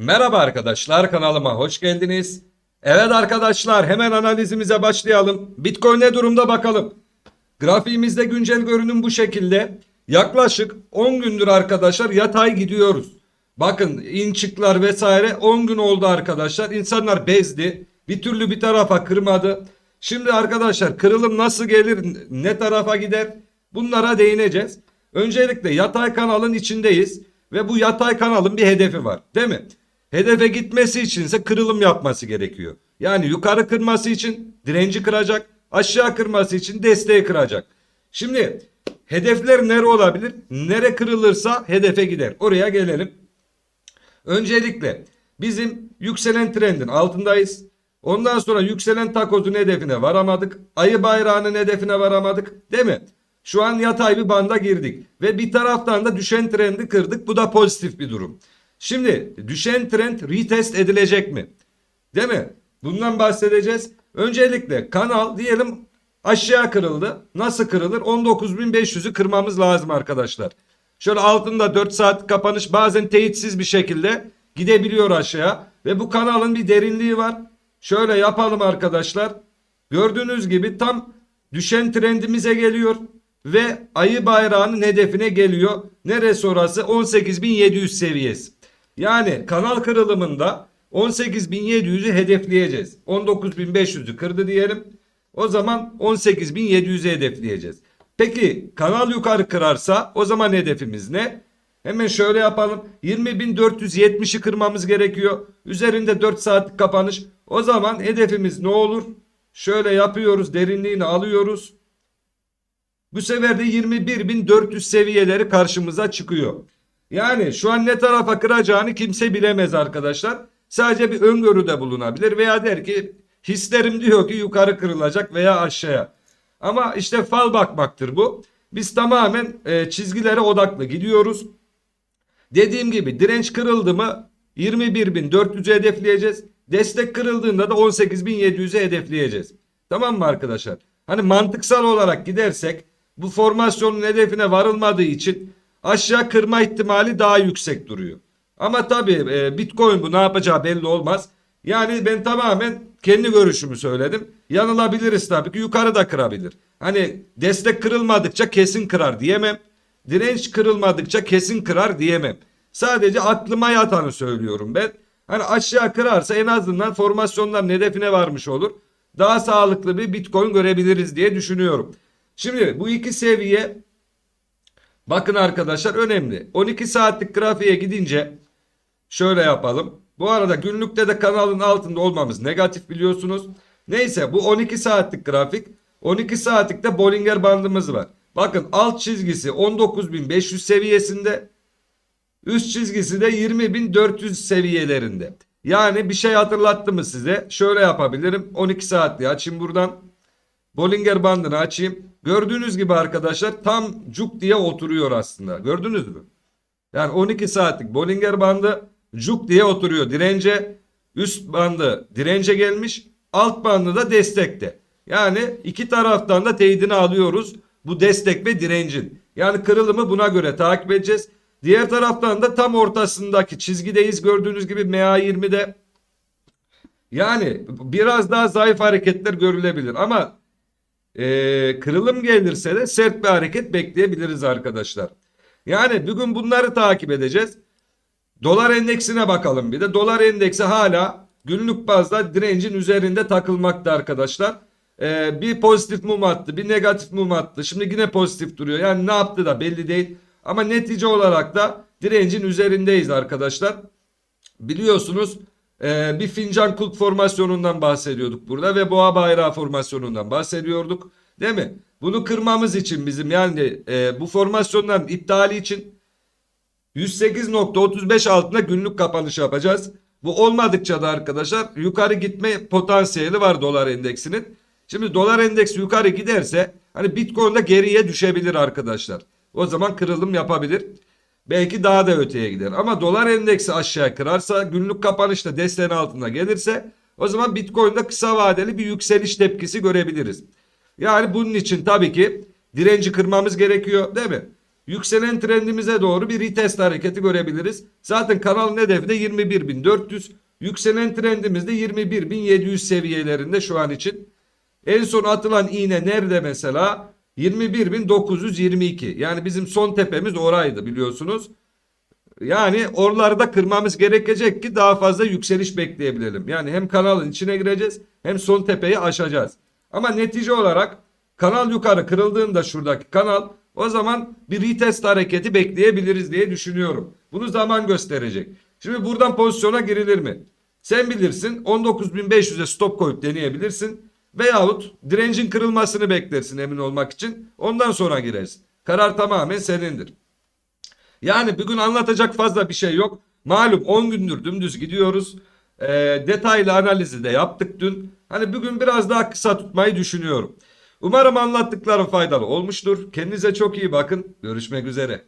Merhaba arkadaşlar kanalıma hoş geldiniz. Evet arkadaşlar hemen analizimize başlayalım. Bitcoin ne durumda bakalım. Grafiğimizde güncel görünüm bu şekilde. Yaklaşık 10 gündür arkadaşlar yatay gidiyoruz. Bakın in çıklar vesaire 10 gün oldu arkadaşlar. İnsanlar bezdi. Bir türlü bir tarafa kırmadı. Şimdi arkadaşlar kırılım nasıl gelir ne tarafa gider bunlara değineceğiz. Öncelikle yatay kanalın içindeyiz. Ve bu yatay kanalın bir hedefi var değil mi? Hedefe gitmesi içinse kırılım yapması gerekiyor. Yani yukarı kırması için direnci kıracak, aşağı kırması için desteği kıracak. Şimdi hedefler nere olabilir? Nere kırılırsa hedefe gider. Oraya gelelim. Öncelikle bizim yükselen trendin altındayız. Ondan sonra yükselen takozun hedefine varamadık. Ayı bayrağının hedefine varamadık. Değil mi? Şu an yatay bir banda girdik. Ve bir taraftan da düşen trendi kırdık. Bu da pozitif bir durum. Şimdi düşen trend retest edilecek mi? Değil mi? Bundan bahsedeceğiz. Öncelikle kanal diyelim aşağı kırıldı. Nasıl kırılır? 19.500'ü kırmamız lazım arkadaşlar. Şöyle altında 4 saat kapanış bazen teyitsiz bir şekilde gidebiliyor aşağıya. Ve bu kanalın bir derinliği var. Şöyle yapalım arkadaşlar. Gördüğünüz gibi tam düşen trendimize geliyor. Ve ayı bayrağının hedefine geliyor. Neresi orası? 18.700 seviyesi. Yani kanal kırılımında 18.700'ü hedefleyeceğiz. 19.500'ü kırdı diyelim. O zaman 18.700'ü hedefleyeceğiz. Peki kanal yukarı kırarsa o zaman hedefimiz ne? Hemen şöyle yapalım. 20.470'i kırmamız gerekiyor. Üzerinde 4 saatlik kapanış. O zaman hedefimiz ne olur? Şöyle yapıyoruz. Derinliğini alıyoruz. Bu sefer de 21.400 seviyeleri karşımıza çıkıyor. Yani şu an ne tarafa kıracağını kimse bilemez arkadaşlar. Sadece bir öngörüde bulunabilir veya der ki hislerim diyor ki yukarı kırılacak veya aşağıya. Ama işte fal bakmaktır bu. Biz tamamen e, çizgilere odaklı gidiyoruz. Dediğim gibi direnç kırıldı mı 21.400'ü hedefleyeceğiz. Destek kırıldığında da 18.700'ü hedefleyeceğiz. Tamam mı arkadaşlar? Hani mantıksal olarak gidersek bu formasyonun hedefine varılmadığı için aşağı kırma ihtimali daha yüksek duruyor. Ama tabii e, Bitcoin bu ne yapacağı belli olmaz. Yani ben tamamen kendi görüşümü söyledim. Yanılabiliriz tabii ki yukarı da kırabilir. Hani destek kırılmadıkça kesin kırar diyemem. Direnç kırılmadıkça kesin kırar diyemem. Sadece aklıma yatanı söylüyorum ben. Hani aşağı kırarsa en azından formasyonların hedefine varmış olur. Daha sağlıklı bir Bitcoin görebiliriz diye düşünüyorum. Şimdi bu iki seviye bakın arkadaşlar önemli. 12 saatlik grafiğe gidince şöyle yapalım. Bu arada günlükte de kanalın altında olmamız negatif biliyorsunuz. Neyse bu 12 saatlik grafik. 12 saatlikte Bollinger bandımız var. Bakın alt çizgisi 19.500 seviyesinde. Üst çizgisi de 20.400 seviyelerinde. Yani bir şey hatırlattı mı size? Şöyle yapabilirim. 12 saatliği açayım buradan. Bollinger bandını açayım. Gördüğünüz gibi arkadaşlar tam cuk diye oturuyor aslında. Gördünüz mü? Yani 12 saatlik Bollinger bandı cuk diye oturuyor. Dirence üst bandı dirence gelmiş. Alt bandı da destekte. Yani iki taraftan da teyidini alıyoruz. Bu destek ve direncin. Yani kırılımı buna göre takip edeceğiz. Diğer taraftan da tam ortasındaki çizgideyiz. Gördüğünüz gibi MA20'de. Yani biraz daha zayıf hareketler görülebilir. Ama e, kırılım gelirse de sert bir hareket bekleyebiliriz arkadaşlar. Yani bugün bunları takip edeceğiz. Dolar endeksine bakalım bir de. Dolar endeksi hala günlük bazda direncin üzerinde takılmakta arkadaşlar. Ee, bir pozitif mum attı, bir negatif mum attı. Şimdi yine pozitif duruyor. Yani ne yaptı da belli değil. Ama netice olarak da direncin üzerindeyiz arkadaşlar. Biliyorsunuz e, bir fincan kulp formasyonundan bahsediyorduk burada ve boğa bayrağı formasyonundan bahsediyorduk. Değil mi? Bunu kırmamız için bizim yani e, bu formasyonların iptali için 108.35 altında günlük kapanış yapacağız. Bu olmadıkça da arkadaşlar yukarı gitme potansiyeli var dolar endeksinin. Şimdi dolar endeksi yukarı giderse hani Bitcoin de geriye düşebilir arkadaşlar. O zaman kırılım yapabilir. Belki daha da öteye gider. Ama dolar endeksi aşağı kırarsa günlük kapanışta desteğin altında gelirse o zaman Bitcoin'de kısa vadeli bir yükseliş tepkisi görebiliriz. Yani bunun için tabii ki direnci kırmamız gerekiyor değil mi? yükselen trendimize doğru bir retest hareketi görebiliriz. Zaten kanalın hedefi de 21.400. Yükselen trendimiz de 21.700 seviyelerinde şu an için. En son atılan iğne nerede mesela? 21.922. Yani bizim son tepemiz oraydı biliyorsunuz. Yani oralarda kırmamız gerekecek ki daha fazla yükseliş bekleyebilelim. Yani hem kanalın içine gireceğiz hem son tepeyi aşacağız. Ama netice olarak kanal yukarı kırıldığında şuradaki kanal o zaman bir retest hareketi bekleyebiliriz diye düşünüyorum. Bunu zaman gösterecek. Şimdi buradan pozisyona girilir mi? Sen bilirsin 19.500'e stop koyup deneyebilirsin. Veyahut direncin kırılmasını beklersin emin olmak için. Ondan sonra girersin. Karar tamamen senindir. Yani bugün anlatacak fazla bir şey yok. Malum 10 gündür dümdüz gidiyoruz. Ee, detaylı analizi de yaptık dün. Hani bugün biraz daha kısa tutmayı düşünüyorum. Umarım anlattıklarım faydalı olmuştur. Kendinize çok iyi bakın. Görüşmek üzere.